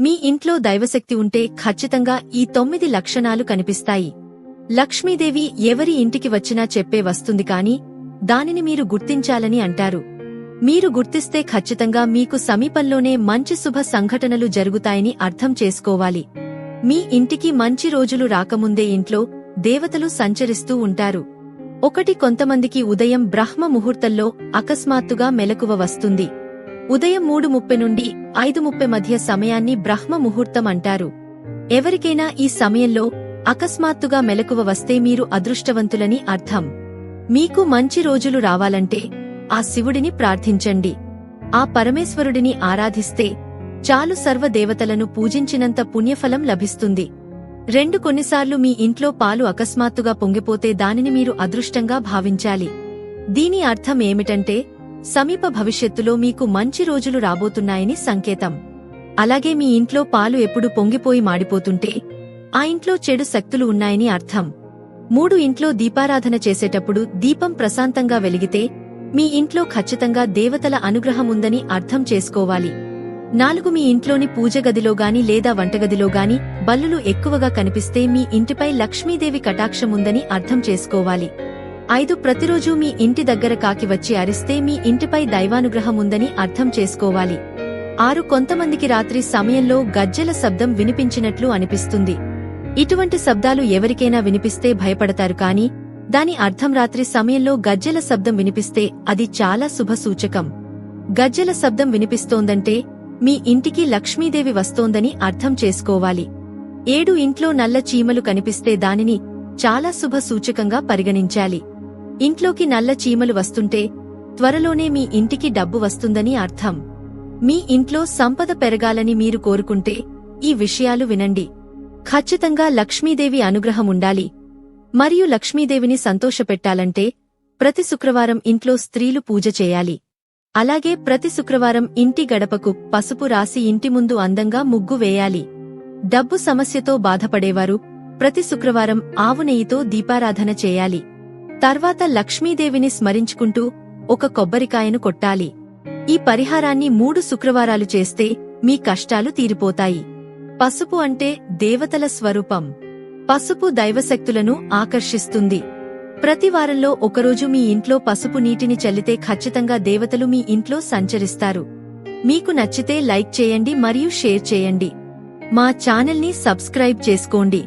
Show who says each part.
Speaker 1: మీ ఇంట్లో దైవశక్తి ఉంటే ఖచ్చితంగా ఈ తొమ్మిది లక్షణాలు కనిపిస్తాయి. లక్ష్మీదేవి ఎవరి ఇంటికి వచ్చినా చెప్పే వస్తుంది కాని దానిని మీరు గుర్తించాలని అంటారు. మీరు గుర్తిస్తే ఖచ్చితంగా మీకు సమీపంలోనే మంచి శుభ సంఘటనలు జరుగుతాయని అర్థం చేసుకోవాలి. మీ ఇంటికి మంచి రోజులు రాకముందే ఇంట్లో దేవతలు సంచరిస్తూ ఉంటారు. ఒకటి కొంతమందికి ఉదయం బ్రహ్మ ముహూర్తంలో అకస్మాత్తుగా మెలకువ వస్తుంది. ఉదయం మూడు ముప్పై నుండి ఐదు ముప్పై మధ్య సమయాన్ని బ్రహ్మ ముహూర్తం అంటారు. ఎవరికైనా ఈ సమయంలో అకస్మాత్తుగా మెలకువ వస్తే మీరు అదృష్టవంతులని అర్థం. మీకు మంచి రోజులు రావాలంటే ఆ శివుడిని ప్రార్థించండి. ఆ పరమేశ్వరుడిని ఆరాధిస్తే చాలు సర్వదేవతలను పూజించినంత పుణ్యఫలం లభిస్తుంది. రెండు కొన్నిసార్లు మీ ఇంట్లో పాలు అకస్మాత్తుగా పొంగిపోతే దానిని మీరు అదృష్టంగా భావించాలి. దీని అర్థం ఏమిటంటే సమీప భవిష్యత్తులో మీకు మంచి రోజులు రాబోతున్నాయని సంకేతం. అలాగే మీ ఇంట్లో పాలు ఎప్పుడు పొంగిపోయి మాడిపోతుంటే ఆ ఇంట్లో చెడు శక్తులు ఉన్నాయని అర్థం. మూడు ఇంట్లో దీపారాధన చేసేటప్పుడు దీపం ప్రశాంతంగా వెలిగితే మీ ఇంట్లో ఖచ్చితంగా దేవతల అనుగ్రహం ఉందని అర్థం చేసుకోవాలి. నాలుగు మీ ఇంట్లోని పూజ గదిలో గాని లేదా వంటగదిలో గాని బల్లులు ఎక్కువగా కనిపిస్తే మీ ఇంటిపై లక్ష్మీదేవి కటాక్షముందని అర్థం చేసుకోవాలి. ఐదు ప్రతిరోజు మీ ఇంటి దగ్గర కాకి వచ్చి అరిస్తే మీ ఇంటిపై దైవానుగ్రహం ఉందని అర్థం చేసుకోవాలి. ఆరు కొంతమందికి రాత్రి సమయంలో గజ్జెల శబ్దం వినిపించినట్లు అనిపిస్తుంది. ఇటువంటి శబ్దాలు ఎవరికైనా వినిపిస్తే భయపడతారు కాని దాని అర్థం రాత్రి సమయంలో గజ్జెల శబ్దం వినిపిస్తే అది చాలా శుభ సూచకం. గజ్జెల శబ్దం వినిపిస్తోందంటే మీ ఇంటికి లక్ష్మీదేవి వస్తోందని అర్థం చేసుకోవాలి. ఏడు ఇంట్లో నల్ల చీమలు కనిపిస్తే దానిని చాలా శుభ సూచకంగా పరిగణించాలి. ఇంట్లోకి నల్ల చీమలు వస్తుంటే త్వరలోనే మీ ఇంటికి డబ్బు వస్తుందని అర్థం. మీ ఇంట్లో సంపద పెరగాలని మీరు కోరుకుంటే ఈ విషయాలు వినండి. ఖచ్చితంగా లక్ష్మీదేవి అనుగ్రహం ఉండాలి. మరియు లక్ష్మీదేవిని సంతోషపెట్టాలంటే ప్రతి శుక్రవారం ఇంట్లో స్త్రీలు పూజ చేయాలి. అలాగే ప్రతి శుక్రవారం ఇంటి గడపకు పసుపు రాసి ఇంటి ముందు అందంగా ముగ్గు వేయాలి. డబ్బు సమస్యతో బాధపడేవారు ప్రతి శుక్రవారం ఆవు నెయ్యితో దీపారాధన చేయాలి. తర్వాత లక్ష్మీదేవిని స్మరించుకుంటూ ఒక కొబ్బరికాయను కొట్టాలి. ఈ పరిహారాన్ని మూడు శుక్రవారాలు చేస్తే మీ కష్టాలు తీరిపోతాయి. పసుపు అంటే దేవతల స్వరూపం. పసుపు దైవశక్తులను ఆకర్షిస్తుంది. ప్రతి వారంలో ఒకరోజు మీ ఇంట్లో పసుపు నీటిని చల్లితే ఖచ్చితంగా దేవతలు మీ ఇంట్లో సంచరిస్తారు. మీకు నచ్చితే లైక్ చేయండి మరియు షేర్ చేయండి. మా ఛానల్ని సబ్స్క్రైబ్ చేసుకోండి.